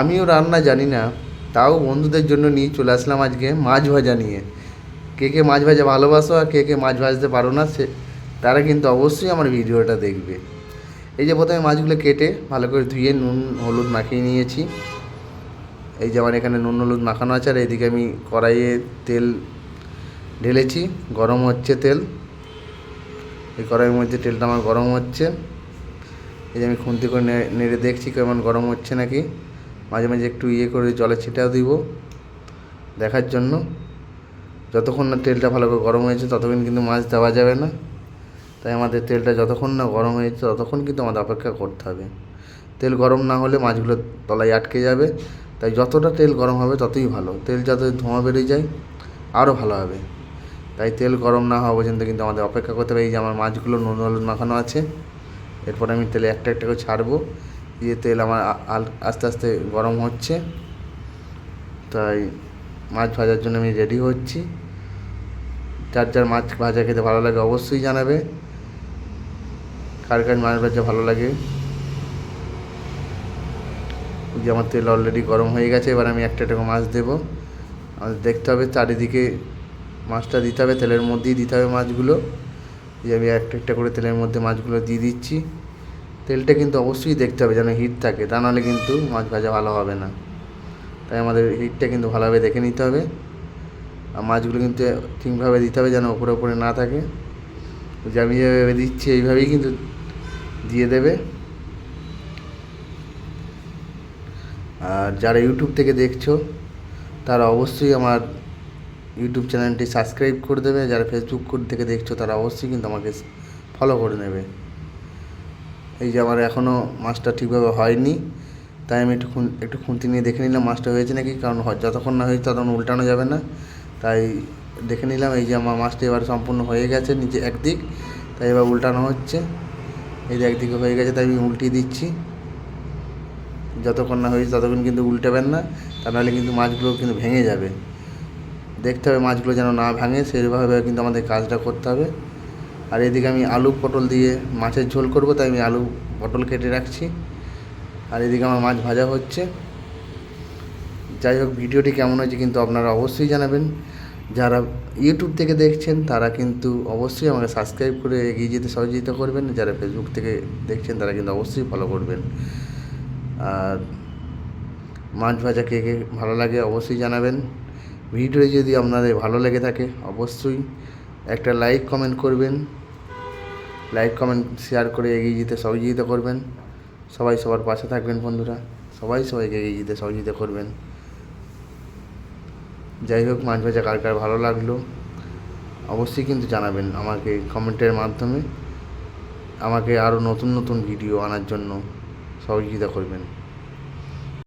আমিও রান্না জানি না, তাও বন্ধুদের জন্য নিয়ে চলে আসলাম আজকে মাছ ভাজা নিয়ে। কে কে মাছ ভাজা ভালোবাসো আর কে কে মাছ ভাজতে পারো না, সে তারা কিন্তু অবশ্যই আমার ভিডিওটা দেখবে। এই যে প্রথমে মাছগুলো কেটে ভালো করে ধুয়ে নুন, হলুদ মাখিয়ে নিয়েছি। এই যে আমার এখানে নুন, হলুদ মাখানো আছে, আর এইদিকে আমি কড়াইয়ে তেল ঢেলেছি, গরম হচ্ছে তেল। এই কড়াইয়ের মধ্যে তেলটা আমার গরম হচ্ছে। এই যে আমি খুন্তি করে নেড়ে দেখছি কেমন গরম হচ্ছে নাকি। মাঝে মাঝে একটু ইয়ে করে জলে ছিটাও দিব। দেখার জন্য। যতক্ষণ না তেলটা ভালো করে গরম হয়েছে, ততক্ষণ কিন্তু মাছ দেওয়া যাবে না। তাই আমাদের তেলটা যতক্ষণ না গরম হয়েছে, ততক্ষণ কিন্তু আমাদের অপেক্ষা করতে হবে। তেল গরম না হলে মাছগুলো তলায় আটকে যাবে। তাই যতটা তেল গরম হবে, ততই ভালো। তেল যত ধোঁয়া বেরিয়ে যায়, আরও ভালো হবে। তাই তেল গরম না হওয়া পর্যন্ত কিন্তু আমাদের অপেক্ষা করতে হবে। এই যে আমার মাছগুলো নুন হলুদ মাখানো আছে, এরপর আমি তেলে একটা একটা করে ছাড়বো। দিয়ে তেল আমার আস্তে আস্তে গরম হচ্ছে। তাই মাছ ভাজার জন্য আমি রেডি হচ্ছি। যার যার মাছ ভাজা খেতে ভালো লাগে অবশ্যই জানাবে। কার কার মাছ ভাজা ভালো লাগে। যে আমার তেল অলরেডি গরম হয়ে গেছে, এবার আমি একটা করে মাছ দেবো। আমাদের দেখতে হবে চারিদিকে মাছটা দিতে হবে, তেলের মধ্যেই দিতে হবে মাছগুলো। যে আমি একটা একটা করে তেলের মধ্যে মাছগুলো দিয়ে দিচ্ছি। তেলটা কিন্তু অবশ্যই দেখতে হবে যেন হিট থাকে, তা নাহলে কিন্তু মাছ ভাজা ভালো হবে না। তাই আমাদের হিটটা কিন্তু ভালোভাবে দেখে নিতে হবে। আর মাছগুলো কিন্তু ঠিকভাবে দিতে হবে যেন ওপরে ওপরে না থাকে। যে আমি যেভাবে দিচ্ছি, এইভাবেই কিন্তু দিয়ে দেবে। আর যারা ইউটিউব থেকে দেখছ, তারা অবশ্যই আমার ইউটিউব চ্যানেলটি সাবস্ক্রাইব করে দেবে। যারা ফেসবুক থেকে দেখছ, তারা অবশ্যই কিন্তু আমাকে ফলো করে নেবে। এই যে আমার এখনও মাছটা ঠিকভাবে হয়নি, তাই আমি একটু খুন একটু খুন্তি নিয়ে দেখে নিলাম মাছটা হয়েছে নাকি, কারণ যতক্ষণ না হয়েছে ততক্ষণ উল্টানো যাবে না। তাই দেখে নিলাম এই যে আমার মাছটা এবার সম্পূর্ণ হয়ে গেছে নিচে একদিক, তাই এবার উল্টানো হচ্ছে। এই যে একদিকে হয়ে গেছে, তাই আমি উল্টিয়ে দিচ্ছি। যতক্ষণ না হয়েছে ততক্ষণ কিন্তু উল্টাবেন না, তা নাহলে কিন্তু মাছগুলো কিন্তু ভেঙে যাবে। দেখতে হবে মাছগুলো যেন না ভাঙে, সেইভাবে কিন্তু আমাদের কাজটা করতে হবে। আর এদিকে আমি আলু পটল দিয়ে মাছের ঝোল করব, তাই আমি আলু পটল কেটে রাখছি। আর এদিকে আমার মাছ ভাজা হচ্ছে। যাই হোক, ভিডিওটি কেমন হয়েছে কিন্তু আপনারা অবশ্যই জানাবেন। যারা ইউটিউব থেকে দেখছেন, তারা কিন্তু অবশ্যই আমাকে সাবস্ক্রাইব করে এগিয়ে যেতে সহযোগিতা করবেন। যারা ফেসবুক থেকে দেখছেন, তারা কিন্তু অবশ্যই ফলো করবেন। আর মাছ ভাজা কে কে ভালো লাগে অবশ্যই জানাবেন। ভিডিওটি যদি আপনাদের ভালো লেগে থাকে, অবশ্যই একটা লাইক কমেন্ট করবেন লাইক কমেন্ট শেয়ার করে এগিয়ে যেতে সহযোগিতা করবেন। সবাই সবার পাশে থাকবেন বন্ধুরা, সবাই সবাইকে এগিয়ে যেতে সহযোগিতা করবেন। যাই হোক, মাছ ভাজা কার কার ভালো লাগল, অবশ্যই কিন্তু জানাবেন আমাকে কমেন্টের মাধ্যমে। আমাকে আরও নতুন নতুন ভিডিও আনার জন্য সহযোগিতা করবেন।